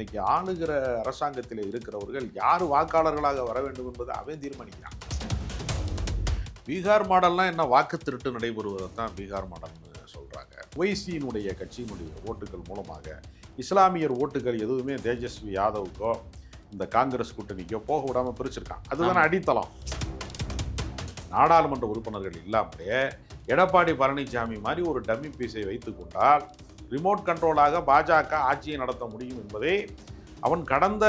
இன்னைக்கு ஆளுகிற அரசாங்கத்தில் இருக்கிறவர்கள் யார் வாக்காளர்களாக வர வேண்டும் என்பதை அவன் தீர்மானிக்கிறான். பீகார் மாடல்லாம் என்ன? வாக்கு திருட்டு நடைபெறுவதை தான் பீகார் மாடல்னு சொல்றாங்க. ஒய்சியினுடைய கட்சியினுடைய ஓட்டுகள் மூலமாக இஸ்லாமியர் ஓட்டுகள் எதுவுமே தேஜஸ்வி யாதவுக்கோ இந்த காங்கிரஸ் கூட்டணிக்கோ போக விடாம பிரிச்சிருக்கான் அதுதானே அடித்தளம். நாடாளுமன்ற உறுப்பினர்கள் இல்லாமலே எடப்பாடி பழனிசாமி மாதிரி ஒரு டம்மி பீஸை வைத்துக் கொண்டால் ரிமோட் கண்ட்ரோலாக பாஜக ஆட்சியை நடத்த முடியும் என்பதை அவன் கடந்த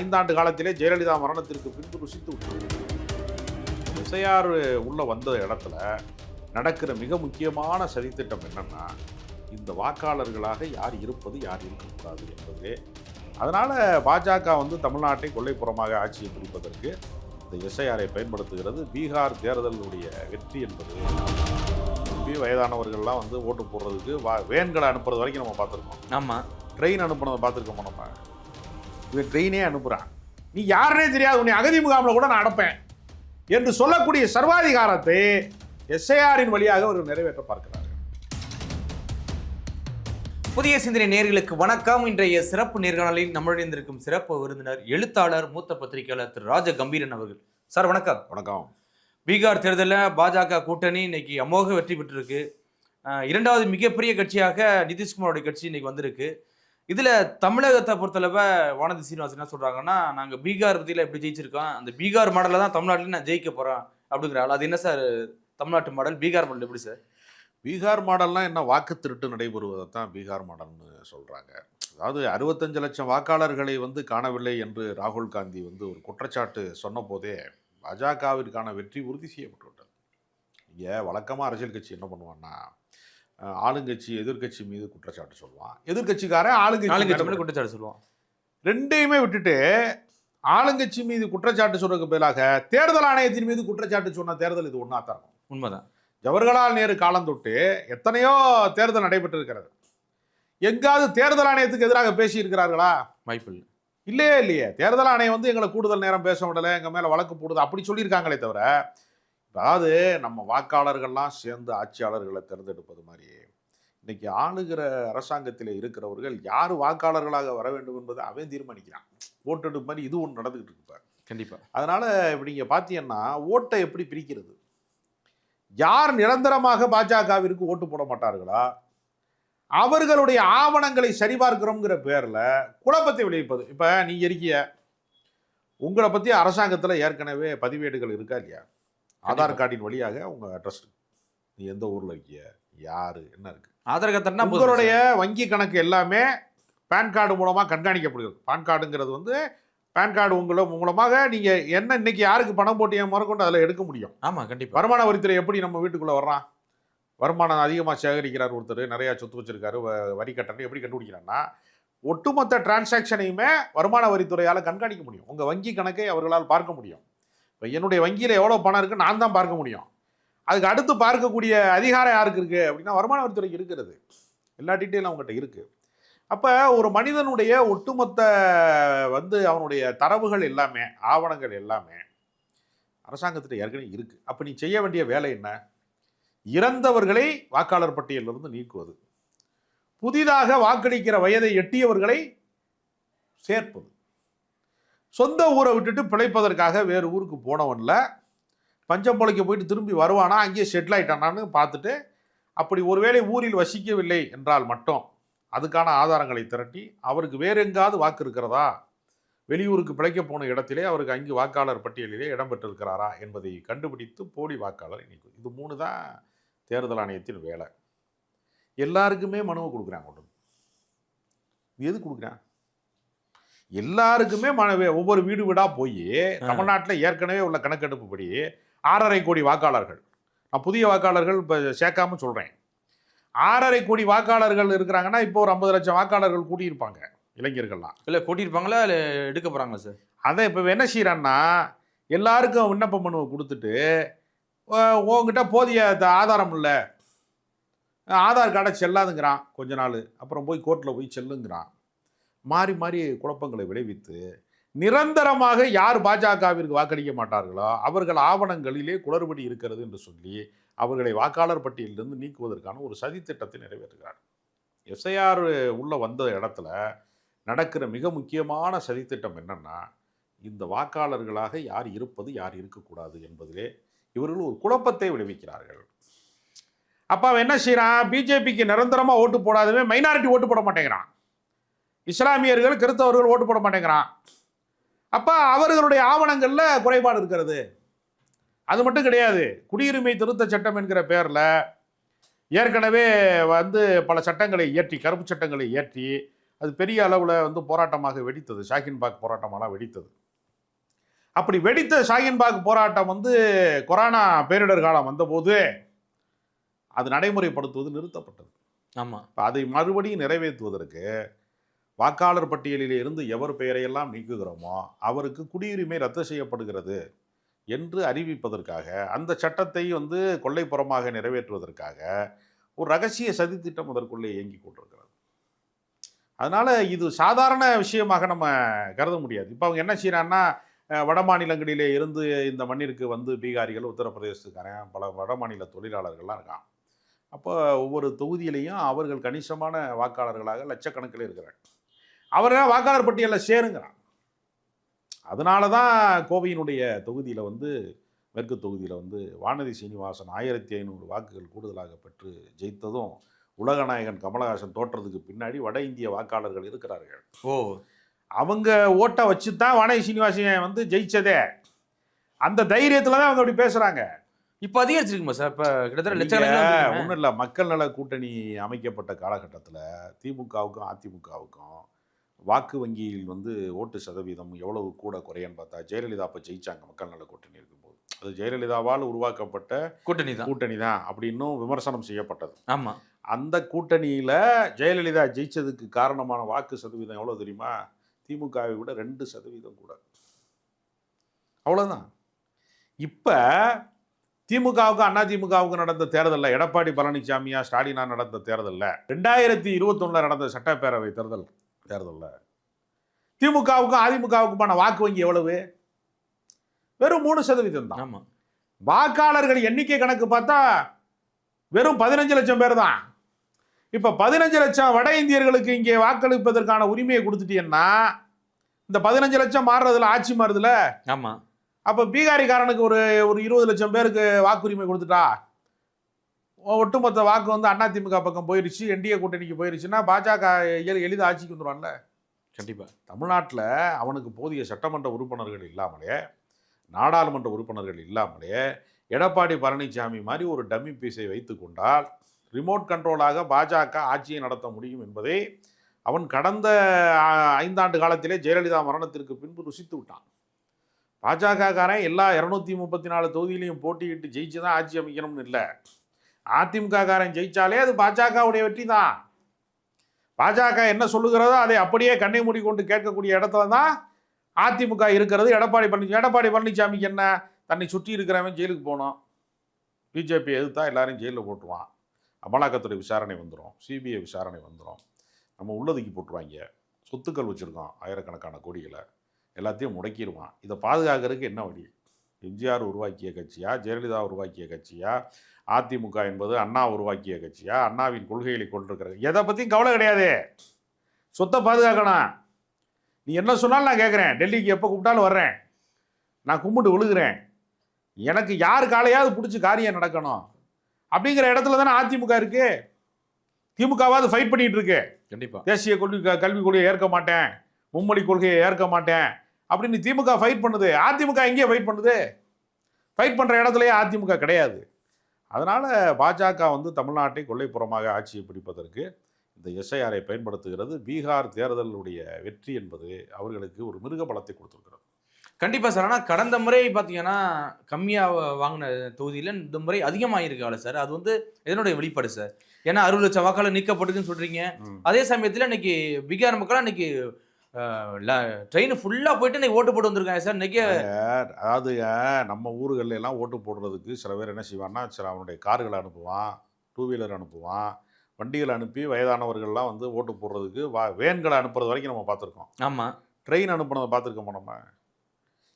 ஐந்தாண்டு காலத்திலே ஜெயலலிதா மரணத்திற்கு பின்பு ருசித்து விட்டான் உள்ள வந்த இடத்துல நடக்கிற மிக முக்கியமான சதித்திட்டம் என்னன்னா இந்த வாக்காளர்களாக யார் இருப்பது யார் இருக்கக்கூடாது என்பது. அதனால் பாஜக வந்து தமிழ்நாட்டை கொள்ளைப்புறமாக ஆட்சியை பிடிப்பதற்கு இந்த எஸ்ஐஆரை பயன்படுத்துகிறது. பீகார் தேர்தலுடைய வெற்றி என்பது. பி வயதானவர்கள்லாம் வந்து ஓட்டு போடுறதுக்கு வா வேன்களை அனுப்புறது வரைக்கும் நம்ம பார்த்துருக்கோம். ஆமாம் ட்ரெயின் அனுப்புனதை பார்த்துருக்கோமா நம்ம? இவன் ட்ரெயினே அனுப்புகிறான் நீ யாருனே தெரியாது உன்னை அகதி முகாமில் கூட நான் அனுப்பேன் என்று சொல்லக்கூடிய சர்வாதிகாரத்தை எஸ்ஐஆரின் வழியாக அவர் நிறைவேற்ற பார்க்கிறார் புதிய சிந்தனை நேர்களுக்கு வணக்கம். இன்றைய சிறப்பு நேர்காணலில் நம்மளுடன் சிறப்பு விருந்தினர் எழுத்தாளர் மூத்த பத்திரிகையாளர் திரு ராஜ கம்பீரன் அவர்கள். சார் வணக்கம். வணக்கம். பீகார் தேர்தலில் பாஜக கூட்டணி இன்னைக்கு அமோக வெற்றி பெற்றிருக்கு. இரண்டாவது மிகப்பெரிய கட்சியாக நிதிஷ்குமாரோட கட்சி இன்னைக்கு வந்திருக்கு. இதில் தமிழகத்தை பொறுத்தளவு வானதி சீனிவாசன் என்ன சொல்கிறாங்கன்னா நாங்கள் பீகார் பற்றியில் எப்படி ஜெயிச்சிருக்கோம். அந்த பீகார் மாடலில் தான் தமிழ்நாட்டில் நான் ஜெயிக்க போகிறேன் அப்படிங்கிறாள். அது என்ன சார்? தமிழ்நாட்டு மாடல்? பீகார் மாடல் எப்படி சார்? பீகார் மாடல்லாம் என்ன? வாக்கு திருட்டு நடைபெறுவதை தான் பீகார் மாடல்னு சொல்கிறாங்க அதாவது அறுபத்தஞ்சு லட்சம் வாக்காளர்களை வந்து காணவில்லை என்று ராகுல் காந்தி வந்து ஒரு குற்றச்சாட்டு சொன்ன போதே பாஜகவிற்கான வெற்றி உறுதி செய்யப்பட்டு விட்டது இங்கே வழக்கமாக அரசியல் கட்சி என்ன பண்ணுவான்னா ஆளுங்கட்சி எதிர்க்கட்சி மீது குற்றச்சாட்டு சொல்லுவான். எதிர்க்கட்சிக்காரன் நாலு ஆளுங்கட்சி குற்றச்சாட்டு சொல்லுவோம் ரெண்டையுமே விட்டுட்டு ஆளுங்கட்சி மீது குற்றச்சாட்டு சொல்றதுக்கு பதிலாக தேர்தல் ஆணையத்தின் மீது குற்றச்சாட்டு சொன்ன தேர்தல் இது ஒன்றா தான் இருக்கும். உண்மைதான். ஜவஹர்லால் நேரு காலம் தொட்டு எத்தனையோ தேர்தல் நடைபெற்று இருக்கிறது எங்காவது தேர்தல் ஆணையத்துக்கு எதிராக பேசியிருக்கிறார்களா? வாய்ப்பு இல்லை இல்லையே இல்லையே. தேர்தல் ஆணையம் வந்து எங்களை கூடுதல் நேரம் பேச விடலை எங்கள் மேலே வழக்கு போடுது அப்படி சொல்லியிருக்காங்களே தவிர அதாவது நம்ம வாக்காளர்கள்லாம் சேர்ந்து ஆட்சியாளர்களை தேர்ந்தெடுப்பது மாதிரி இன்னைக்கு ஆளுகிற அரசாங்கத்தில் இருக்கிறவர்கள் யார் வாக்காளர்களாக வர வேண்டும் என்பதை அவன் தீர்மானிக்கிறான். ஓட்டெடுப்பு மாதிரி இது ஒன்று நடந்துகிட்டு இருக்கு இப்ப. கண்டிப்பா. அதனால இப்படி நீங்க பார்த்தீங்கன்னா ஓட்டை எப்படி பிரிக்கிறது? யார் நிரந்தரமாக பாஜகவிற்கு ஓட்டு போட மாட்டார்களா? அவர்களுடைய ஆவணங்களை சரிபார்க்கிறோங்கிற பேர்ல குழப்பத்தை விளைவிப்பது. இப்ப நீங்க இருக்கிய உங்களை பத்தி அரசாங்கத்துல ஏற்கனவே பதிவேடுகள் இருக்கா இல்லையா? ஆதார் கார்டின் வழியாக உங்க அட்ரஸ் நீ எந்த ஊர்ல இருக்கிய? யாரு? என்ன இருக்கு? ஆதார் கார்டு உங்களுடைய வங்கி கணக்கு எல்லாமே பேன் கார்டு மூலமா கண்காணிக்கப்படுகிறது. பான் கார்டுங்கிறது வந்து பேன் கார்டு உங்கள மூலமாக நீங்க என்ன இன்னைக்கு யாருக்கு பணம் போட்டு முதற்கொண்டு அதில் எடுக்க முடியும்? ஆமா கண்டிப்பா. வருமான வரித்துறை எப்படி நம்ம வீட்டுக்குள்ள வர்றான்? வருமானம் அதிகமாக சேகரிக்கிறார் ஒருத்தர் நிறையா சொத்து வச்சிருக்காரு வரி கட்டணம் எப்படி கண்டுபிடிக்கிறான்னா ஒட்டுமொத்த டிரான்சாக்ஷனையுமே வருமான வரித்துறையால் கண்காணிக்க முடியும். உங்கள் வங்கி கணக்கை அவர்களால் பார்க்க முடியும். இப்போ என்னுடைய வங்கியில் எவ்வளோ பணம் இருக்குது நான் தான் பார்க்க முடியும். அதுக்கு அடுத்து பார்க்கக்கூடிய அதிகாரம் யாருக்கு இருக்குது அப்படின்னா வருமான வரித்துறைக்கு இருக்கிறது. எல்லா டீட்டெயிலும் அவங்ககிட்ட இருக்குது அப்போ ஒரு மனிதனுடைய ஒட்டுமொத்த வந்து அவனுடைய தரவுகள் எல்லாமே ஆவணங்கள் எல்லாமே அரசாங்கத்திட்ட ஏற்கனவே இருக்குது அப்போ நீ செய்ய வேண்டிய வேலை என்ன? இறந்தவர்களை வாக்காளர் பட்டியலிருந்து நீக்குவது. புதிதாக வாக்களிக்கிற வயதை எட்டியவர்களை சேர்ப்பது. சொந்த ஊரை விட்டுட்டு பிழைப்பதற்காக வேறு ஊருக்கு போனவன்ல பஞ்சம் பொழைக்க போயிட்டு திரும்பி வருவானா அங்கேயே செட்டில் ஆகிட்டானான்னு பார்த்துட்டு அப்படி ஒருவேளை ஊரில் வசிக்கவில்லை என்றால் மட்டும் அதுக்கான ஆதாரங்களை திரட்டி அவருக்கு வேறு எங்காவது வாக்கு இருக்கிறதா? வெளியூருக்கு பிழைக்க போன இடத்திலே அவருக்கு அங்கு வாக்காளர் பட்டியலிலே இடம்பெற்றிருக்கிறாரா என்பதை கண்டுபிடித்து போலி வாக்காளரை நீக்கும். இது மூணு தான் தேர்தல் ஆணையத்தின் வேலை. எல்லாருக்குமே மனுவை கொடுக்குறாங்க கொண்டு எது கொடுக்குறான் எல்லாருக்குமே மனு ஒவ்வொரு வீடு வீடாக போய் தமிழ்நாட்டில் ஏற்கனவே உள்ள கணக்கெடுப்புப்படி ஆறரை கோடி வாக்காளர்கள். நான் புதிய வாக்காளர்கள் இப்போ சேர்க்காம சொல்கிறேன் ஆறரை கோடி வாக்காளர்கள் இருக்கிறாங்கன்னா இப்போ ஒரு ஐம்பது லட்சம் வாக்காளர்கள் கூட்டியிருப்பாங்க இளைஞர்கள்லாம். இல்ல கூட்டியிருப்பாங்களா இல்ல எடுக்க போறாங்களா சார்? அதை இப்போ என்ன செய்கிறான்னா எல்லாருக்கும் விண்ணப்ப மனுவை கொடுத்துட்டு உங்ககிட்ட போதிய த- ஆதாரம் இல்லை. ஆதார் கார்டை செல்லாதுங்கிறான் கொஞ்ச நாள். அப்புறம் போய் கோர்ட்டில் போய் செல்லுங்கிறான். மாறி மாறி குழப்பங்களை விளைவித்து நிரந்தரமாக யார் பாஜகவிற்கு வாக்களிக்க மாட்டார்களோ அவர்கள் ஆவணங்களிலே குளறுபடி இருக்கிறது என்று சொல்லி அவர்களை வாக்காளர் பட்டியலிலிருந்து நீக்குவதற்கான ஒரு சதித்திட்டத்தை நிறைவேற்றுகிறார். எஸ்ஐஆர் உள்ளே வந்த இடத்துல நடக்கிற மிக முக்கியமான சதித்திட்டம் என்னென்னா இந்த வாக்காளர்களாக யார் இருப்பது யார் இருக்கக்கூடாது என்பதிலே இவர்கள் ஒரு குழப்பத்தை விளைவிக்கிறார்கள் அப்போ அவன் என்ன செய்கிறான் பிஜேபிக்கு நிரந்தரமாக ஓட்டு போடாதவன் மைனாரிட்டி ஓட்டு போட மாட்டேங்கிறான். இஸ்லாமியர்கள் கிறிஸ்தவர்கள் ஓட்டு போட மாட்டேங்கிறான். அப்போ அவர்களுடைய ஆவணங்களில் குறைபாடு இருக்கிறது. அது மட்டும் கிடையாது. குடியுரிமை திருத்த சட்டம் என்கிற பேரில் ஏற்கனவே வந்து பல சட்டங்களை இயற்றி கருப்பு சட்டங்களை இயற்றி அது பெரிய அளவில் வந்து போராட்டமாக வெடித்தது. ஷாகின்பாக் போராட்டமெல்லாம் வெடித்தது. அப்படி வெடித்த ஷாகின்பாக் போராட்டம் வந்து கொரோனா பேரிடர் காலம் வந்தபோது அது நடைமுறைப்படுத்துவது நிறுத்தப்பட்டது. ஆமா. இப்ப அதை மறுபடியும் நிறைவேற்றுவதற்கு வாக்காளர் பட்டியலில் இருந்து எவர் பெயரையெல்லாம் நீக்குகிறோமோ அவருக்கு குடியுரிமை ரத்து செய்யப்படுகிறது என்று அறிவிப்பதற்காக அந்த சட்டத்தை வந்து கொள்ளைப்புறமாக நிறைவேற்றுவதற்காக ஒரு ரகசிய சதித்திட்டம் அதற்குள்ளே இயங்கி கொண்டிருக்கிறது. அதனால இது சாதாரண விஷயமாக நம்ம கருத முடியாது. இப்போ அவங்க என்ன செய்யறாங்கன்னா அஹ், வட மாநிலங்களிலே இருந்து இந்த மண்ணிற்கு வந்து பீகாரிகள் உத்தரப்பிரதேசத்துக்காரன் பல வட மாநில தொழிலாளர்கள்லாம் இருக்கான் அப்போ ஒவ்வொரு தொகுதியிலையும் அவர்கள் கணிசமான வாக்காளர்களாக லட்சக்கணக்கில் இருக்கிறாங்க. அவரெல்லாம் வாக்காளர் பட்டியலில் சேருங்கிறான். அதனால தான் கோவையினுடைய தொகுதியில் வந்து மேற்கு தொகுதியில் வந்து வானதி சீனிவாசன் ஆயிரத்தி ஐநூறு வாக்குகள் கூடுதலாக பெற்று ஜெயித்ததும் உலகநாயகன் கமலஹாசன் தோற்றதுக்கு பின்னாடி வட இந்திய வாக்காளர்கள் இருக்கிறார்கள். ஓ! அவங்க ஓட்டை வச்சு தான் வானதி சீனிவாசன் வந்து ஜெயிச்சதே. அந்த தைரியத்தில் தான் அவங்க அப்படி பேசுகிறாங்க இப்போ அதிகரிச்சிருக்குமா சார்? இப்போ கிட்டத்தட்ட லட்சக்கணக்கில் ஒன்றும் இல்லை. மக்கள் நல கூட்டணி அமைக்கப்பட்ட காலகட்டத்தில் திமுகவுக்கும் அதிமுகவுக்கும் வாக்கு வங்கியில் வந்து ஓட்டு சதவீதம் எவ்வளவு கூட குறையன்னு பார்த்தா ஜெயலலிதா அப்போ ஜெயிச்சாங்க மக்கள் நல கூட்டணி இருக்கும்போது. அது ஜெயலலிதாவால் உருவாக்கப்பட்ட கூட்டணி தான். கூட்டணி தான் அப்படின்னும் விமர்சனம் செய்யப்பட்டது. ஆமா. அந்த கூட்டணியில் ஜெயலலிதா ஜெயிச்சதுக்கு காரணமான வாக்கு சதவீதம் எவ்வளோ தெரியுமா? திமுகவை விட ரெண்டு சதவீதம் கூட. அவ்வளோதான் இப்போ திமுகவுக்கு அண்ணா திமுகவுக்கு நடந்த தேர்தலில் எடப்பாடி பழனிசாமியா ஸ்டாலினா நடந்த தேர்தலில் ரெண்டாயிரத்தி இருபத்தொன்னில் நடந்த சட்டப்பேரவை தேர்தல் தேர்தலில் திமுகவுக்கும் அதிமுகவுக்குமான வாக்கு வங்கி எவ்வளவு? வெறும் மூணு சதவீதம் தான். வாக்காளர்கள் எண்ணிக்கை கணக்கு பார்த்தா வெறும் பதினஞ்சு லட்சம் பேர் தான். இப்போ பதினஞ்சு லட்சம் வட இந்தியர்களுக்கு இங்கே வாக்களிப்பதற்கான உரிமையை கொடுத்துட்டீங்கன்னா இந்த பதினஞ்சு லட்சம் மாறுறதுல ஆட்சி மாறுதுல? ஆமா. அப்போ பீகாரிக்காரனுக்கு ஒரு ஒரு இருபது லட்சம் பேருக்கு வாக்குரிமை கொடுத்துட்டா? ஒட்டுமொத்த வாக்கு வந்து அதிமுக பக்கம் போயிருச்சு என்டிஏ கூட்டணிக்கு போயிருச்சுன்னா பாஜக எளி எளிதாக ஆட்சிக்கு வந்துடுவான்ல கண்டிப்பா. தமிழ்நாட்டில் அவனுக்கு போதிய சட்டமன்ற உறுப்பினர்கள் இல்லாமலே நாடாளுமன்ற உறுப்பினர்கள் இல்லாமலே எடப்பாடி பழனிசாமி மாதிரி ஒரு டம்மி பீஸை வைத்து கொண்டால் ரிமோட் கண்ட்ரோலாக பாஜக ஆட்சியை நடத்த முடியும் என்பதை அவன் கடந்த ஐந்தாண்டு காலத்திலே ஜெயலலிதா மரணத்திற்கு பின்பு ருசித்து விட்டான். பாஜகக்காரன் எல்லா இரநூத்தி முப்பத்தி நாலு தொகுதியிலையும் போட்டியிட்டு ஜெயிச்சு தான் ஆட்சி அமைக்கணும்னு இல்லை. அதிமுககாரன் ஜெயித்தாலே ஜெயிச்சாலே அது பாஜகவுடைய வெற்றி தான் பாஜக என்ன சொல்லுகிறதோ அதை அப்படியே கண்ணை மூடி கொண்டு கேட்கக்கூடிய இடத்துல தான் அதிமுக இருக்கிறது. எடப்பாடி பழனி எடப்பாடி பழனிசாமிக்கு என்ன? தன்னை சுற்றி இருக்கிறவன் ஜெயிலுக்கு போகணும் பிஜேபி எதிர்த்தா எல்லாரையும் ஜெயிலில் போட்டுருவான். அமலாக்கத்துறை விசாரணை வந்துடும் சிபிஐ விசாரணை வந்துடும் நம்ம உள்ளதுக்கி போட்டுருவாங்க. சொத்துக்கள் வச்சுருக்கோம் ஆயிரக்கணக்கான கோடிகளை. எல்லாத்தையும் முடக்கிடுவான் இதை பாதுகாக்கிறதுக்கு என்ன வழி? எம்ஜிஆர் உருவாக்கிய கட்சியா? ஜெயலலிதா உருவாக்கிய கட்சியா? அதிமுக என்பது அண்ணா உருவாக்கிய கட்சியா? அண்ணாவின் கொள்கைகளை கொண்டிருக்கிற எதை பற்றியும் கவலை கிடையாது. சொத்தை பாதுகாக்கணும். நீ என்ன சொன்னாலும் நான் கேட்குறேன் டெல்லிக்கு எப்போ கூப்பிட்டாலும் வர்றேன். நான் கும்பிட்டு விழுகிறேன். எனக்கு யார் காலையாவது பிடிச்சி காரியம் நடக்கணும். அப்படிங்கிற இடத்துல தானே அதிமுக இருக்கு? திமுகவாவது ஃபைட் பண்ணிட்டு இருக்கு. கண்டிப்பா. தேசிய கொள்கை கல்விக் கொள்கையை ஏற்க மாட்டேன். மும்மொழி கொள்கையை ஏற்க மாட்டேன். அப்படின்னு திமுக ஃபைட் பண்ணுது. அதிமுக எங்கேயே ஃபைட் பண்ணுது? ஃபைட் பண்ணுற இடத்துலயே அதிமுக கிடையாது. அதனால் பாஜக வந்து தமிழ்நாட்டை கொள்ளைப்புறமாக ஆட்சியை பிடிப்பதற்கு இந்த எஸ்ஐஆரை பயன்படுத்துகிறது. பீகார் தேர்தலுடைய வெற்றி என்பது அவர்களுக்கு ஒரு மிருக பலத்தை கொடுத்துருக்கிறது. கண்டிப்பா சார். ஆனா கடந்த முறை பாத்தீங்கன்னா கம்மியா வ- வாங்கின தொகுதியில இந்த முறை அதிகமாயிருக்கால சார். அது வந்து இதனுடைய வெளிப்பாடு சார். ஏன்னா அறுபது லட்சம் வாக்காளர் நீக்கப்பட்டுக்குன்னு சொல்றீங்க. அதே சமயத்துல இன்னைக்கு பீகார் மக்கள் இன்னைக்கு ட்ரெயின் ஃபுல்லா போயிட்டு இன்னைக்கு ஓட்டு போட்டு வந்திருக்காங்க சார். இன்னைக்கு அதாவது நம்ம ஊர்கள்ல எல்லாம் ஓட்டு போடுறதுக்கு சில பேர் என்ன செய்வான்னா சில அவனுடைய கார்களை அனுப்புவான் டூ வீலர் அனுப்புவான் வண்டிகளை அனுப்பி வயதானவர்கள்லாம் வந்து ஓட்டு போடுறதுக்கு வா வேன்களை அனுப்புறது வரைக்கும் நம்ம பார்த்துருக்கோம். ஆமா. ட்ரெயின் அனுப்புனதை பார்த்துருக்கோமா நம்ம?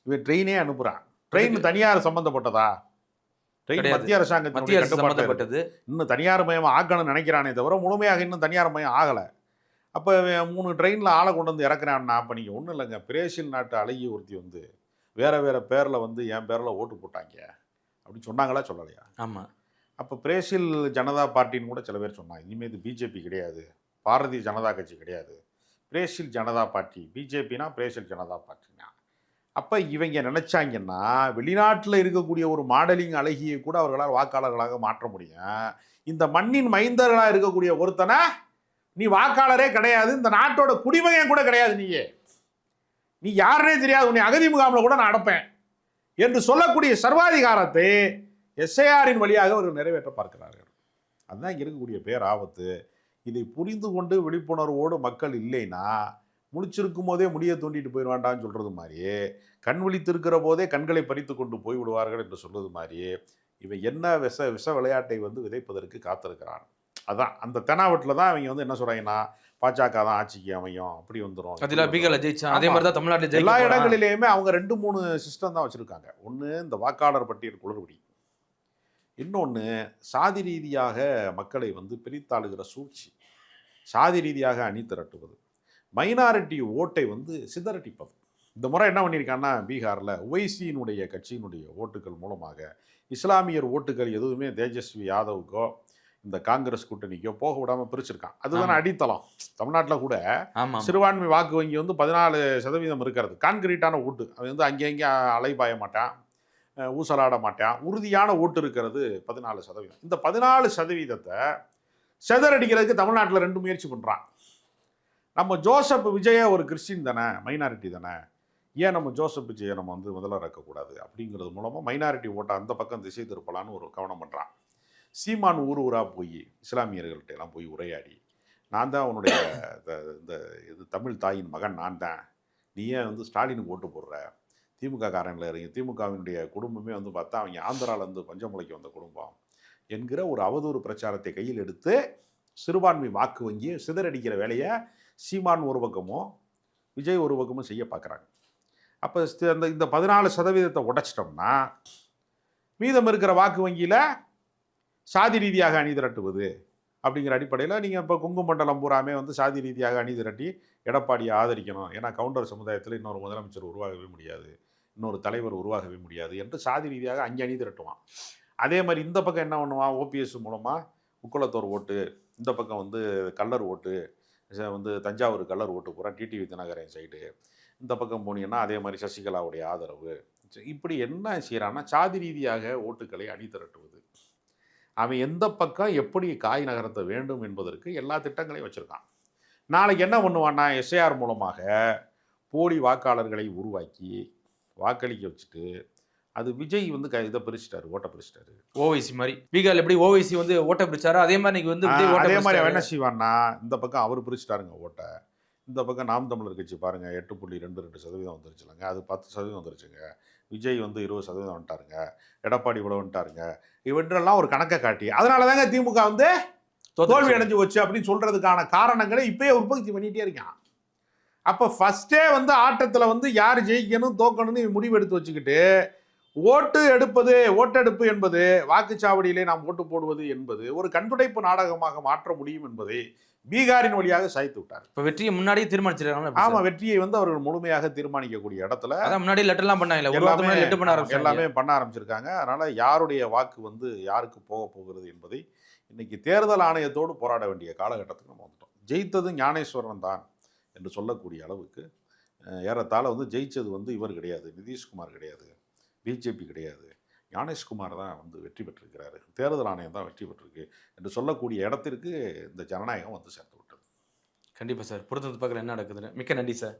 இவன் ட்ரெயினே அனுப்புகிறான் ட்ரெயின் தனியார் சம்பந்தப்பட்டதா? ட்ரெயின். மத்திய அரசாங்கத்தினுடைய மத்திய. சம்பந்தப்பட்டது. இன்னும் தனியார் மயம் ஆக்கணும்னு நினைக்கிறானே தவிர முழுமையாக இன்னும் தனியார் மயம் ஆகலை. அப்போ மூணு ட்ரெயினில் ஆளை கொண்டு வந்து இறக்குறான்னா அப்போ நீங்கள் ஒன்றும் இல்லைங்க. பிரேசில் நாட்டு அழகி ஒருத்தி வந்து வேற வேற பேரில் வந்து என் பேரில் ஓட்டு போட்டாங்க. அப்படின்னு சொன்னாங்களா சொல்லலையா? ஆமா. அப்போ பிரேசில் ஜனதா பார்ட்டின்னு கூட சில பேர் சொன்னாங்க. இனிமேல் இது பிஜேபி கிடையாது. பாரதிய ஜனதா கட்சி கிடையாது. Brazil Janata party. பிஜேபினா Brazil Janata பார்ட்டினா. அப்போ இவங்க நினச்சாங்கன்னா வெளிநாட்டில் இருக்கக்கூடிய ஒரு மாடலிங் அழகியை கூட அவர்களால் வாக்காளர்களாக மாற்ற முடியும். இந்த மண்ணின் மைந்தர்களாக இருக்கக்கூடிய ஒருத்தனை நீ வாக்காளரே கிடையாது இந்த நாட்டோட குடிமகன் கூட கிடையாது நீயே. நீ யாருனே தெரியாது உன்னை அகதி முகாமில் கூட நான் அடப்பேன் என்று சொல்லக்கூடிய சர்வாதிகாரத்தை எஸ்ஐஆரின் வழியாக அவர்கள் நிறைவேற்ற பார்க்கிறார்கள். அதுதான் இங்கே இருக்கக்கூடிய பேர் ஆபத்து இதை புரிந்து கொண்டு விழிப்புணர்வோடு மக்கள் இல்லைன்னா முழிச்சிருக்கும் போதே முடிய தூண்டிட்டு போயிடுவாண்டான்னு சொல்கிறது மாதிரி கண் விழித்திருக்கிற போதே கண்களை பறித்து கொண்டு போய் விடுவார்கள் என்று சொல்வது மாதிரி இவன் என்ன விஷ விஷ விளையாட்டை வந்து விதைப்பதற்கு காத்திருக்கிறான். அதான் அந்த தெனாவட்டில் தான் அவங்க வந்து என்ன சொல்கிறாங்கன்னா பாஜக தான் ஆட்சிக்கு அமையும் அப்படி வந்துடும் அதுல பீகார்ல ஜெயிச்சான் அதே. மாதிரி தான் தமிழ்நாட்டில் எல்லா. இடங்களிலேயுமே அவங்க ரெண்டு மூணு சிஸ்டம் தான் வச்சுருக்காங்க. ஒன்று இந்த வாக்காளர் பட்டியல் குளறுபடி. இன்னொன்று சாதி ரீதியாக மக்களை வந்து பிரித்தாளுகிற சூழ்ச்சி. சாதி ரீதியாக அணி திரட்டுவது. மைனாரிட்டி ஓட்டை வந்து சிதறடிப்பது. இந்த முறை என்ன பண்ணியிருக்காங்கன்னா பீகாரில் ஒய்சியினுடைய கட்சியினுடைய ஓட்டுகள் மூலமாக இஸ்லாமியர் ஓட்டுகள் எதுவுமே தேஜஸ்வி யாதவுக்கோ இந்த காங்கிரஸ் கூட்டணிக்கோ போக விடாமல் பிரிச்சிருக்கான். அதுதானே. அடித்தளம். தமிழ்நாட்டில் கூட சிறுபான்மை வாக்கு வங்கி வந்து பதினாலு சதவீதம் இருக்கிறது. கான்கிரீட்டான ஓட்டு. அவன் வந்து அங்கே இங்கே அலைபாய மாட்டான் ஊசலாட மாட்டான். உறுதியான ஓட்டு இருக்கிறது பதினாலு சதவீதம். இந்த பதினாலு சதவீதத்தை செதறடிக்கிறதுக்கு தமிழ்நாட்டில் ரெண்டு முயற்சி பண்ணுறான் நம்ம ஜோசப் விஜய ஒரு கிறிஸ்டின் தானே மைனாரிட்டி தானே? ஏன் நம்ம ஜோசப் விஜயை நம்ம வந்து முதல்ல இருக்கக்கூடாது அப்படிங்கிறது மூலமாக மைனாரிட்டி ஓட்டை அந்த பக்கம் திசை திருப்பலான்னு ஒரு கவனம் பண்ணுறான் சீமான் ஊர் ஊராக போய் இஸ்லாமியர்கள்ட்ட எல்லாம் போய் உரையாடி நான் தான் அவனுடைய இந்த- இந்த இது தமிழ் தாயின் மகன் நான் தான். நீ ஏன் வந்து ஸ்டாலினுக்கு ஓட்டு போடுற? திமுக காரங்களில் இறங்கி திமுகவினுடைய குடும்பமே வந்து பார்த்தா அவங்க ஆந்திராலேருந்து பஞ்சமுலைக்கு வந்த குடும்பம் என்கிற ஒரு அவதூறு பிரச்சாரத்தை கையில் எடுத்து சிறுபான்மை வாக்கு வங்கி சிதறடிக்கிற வேலையை சீமான் ஒரு பக்கமும் விஜய் ஒரு பக்கமும் செய்ய பார்க்குறாங்க. அப்போ அந்த இந்த பதினாலு சதவீதத்தை உடைச்சிட்டோம்னா மீதம் இருக்கிற வாக்கு வங்கியில் சாதி ரீதியாக அணி திரட்டுவது அப்படிங்கிற அடிப்படையில் நீங்கள் இப்போ கொங்கு மண்டலம் பூராமே வந்து சாதி ரீதியாக அணி திரட்டி எடப்பாடியை ஆதரிக்கணும். ஏன்னா கவுண்டர் சமுதாயத்தில் இன்னொரு முதலமைச்சர் உருவாகவே முடியாது. இன்னொரு தலைவர் உருவாகவே முடியாது என்று சாதி ரீதியாக அங்கே அணி திரட்டுவான். அதே மாதிரி இந்த பக்கம் என்ன பண்ணுவான்? ஓபிஎஸ் மூலமாக உக்குளத்தோர் ஓட்டு இந்த பக்கம் வந்து கல்லர் ஓட்டு வந்து தஞ்சாவூர் கலர் ஓட்டு பூரா டிடிவி தினகரன் சைடு. இந்த பக்கம் போனீங்கன்னா அதே மாதிரி சசிகலாவுடைய ஆதரவு. இப்படி என்ன செய்கிறான்னா சாதி ரீதியாக ஓட்டுகளை அணிதிரட்டுவது. அவன் எந்த பக்கம் எப்படி காய் நகர்த்த வேண்டும் என்பதற்கு எல்லா திட்டங்களையும் வச்சுருக்கான். நாளைக்கு என்ன பண்ணுவான்னா எஸ்ஏஆர் மூலமாக போலி வாக்காளர்களை உருவாக்கி வாக்களிக்க வச்சுட்டு அது விஜய் வந்து க இதை பிரிச்சிட்டாரு ஓட்டை பிரிச்சிட்டாரு. ஓவைசி மாதிரி. பீகார்ல எப்படி ஓவைசி வந்து ஓட்ட பிடிச்சாரோ அதே மாதிரி இன்னைக்கு வந்து அதே மாதிரி. என்ன செய்வான்னா இந்த பக்கம் அவர் பிரிச்சிட்டாருங்க ஓட்டை. இந்த பக்கம் நாம் தமிழர் கட்சி பாருங்க எட்டு புள்ளி ரெண்டு ரெண்டு சதவீதம் வந்துருச்சுலங்க அது பத்து சதவீதம் வந்துருச்சுங்க. விஜய் வந்து இருபது சதவீதம் வந்துட்டாருங்க எடப்பாடி இவ்வளோ வந்துட்டாருங்க. இவற்றெல்லாம் ஒரு கணக்கை காட்டி அதனால தாங்க திமுக வந்து தோல்வி. அடைஞ்சு வச்சு அப்படின்னு சொல்றதுக்கான காரணங்களை இப்பயே உற்பத்தி பண்ணிட்டே இருக்கான். அப்போ ஃபர்ஸ்டே வந்து ஆட்டத்தில் வந்து யார் ஜெயிக்கணும் தோக்கணும்னு முடிவு எடுத்து வச்சுக்கிட்டு ஓட்டு எடுப்பது ஓட்டெடுப்பு என்பது வாக்குச்சாவடியிலே நாம் ஓட்டு போடுவது என்பது ஒரு கண்துடைப்பு நாடகமாக மாற்ற முடியும் என்பதை பீகாரின் வழியாக சாய்த்து விட்டார் இப்ப வெற்றியை முன்னாடியே தீர்மானிச்சிருக்காங்க ஆமா வெற்றியை வந்து அவர்கள் முழுமையாக தீர்மானிக்கக்கூடிய இடத்துல அதான் முன்னாடி லெட்டர் எல்லாம் பண்ணாங்கல்ல ஒரு வாரத்துக்கு முன்னாடி லெட்டர் பண்ண ஆரம்பிச்சாங்க எல்லாமே பண்ண ஆரம்பிச்சிருக்காங்க. அதனால யாருடைய வாக்கு வந்து யாருக்கு போக போகிறது என்பதை இன்னைக்கு தேர்தல் ஆணையத்தோடு போராட வேண்டிய காலகட்டத்துக்கு நம்ம வந்துட்டோம். ஜெயித்தது ஞானேஸ்வரன் தான் என்று சொல்லக்கூடிய அளவுக்கு ஏறத்தாழ வந்து ஜெயிச்சது வந்து இவர் கிடையாது நிதிஷ்குமார் கிடையாது. பிஜேபி கிடையாது. ஞானேஷ்குமார் தான் வந்து வெற்றி பெற்றிருக்கிறாரு. தேர்தல் ஆணையம் தான் வெற்றி பெற்றிருக்கு என்று சொல்லக்கூடிய இடத்திற்கு இந்த ஜனநாயகம் வந்து சேர்ந்து விட்டது. கண்டிப்பாக சார். பொறுத்தது பார்க்குற என்ன நடக்குதுன்னு. மிக்க நன்றி சார்.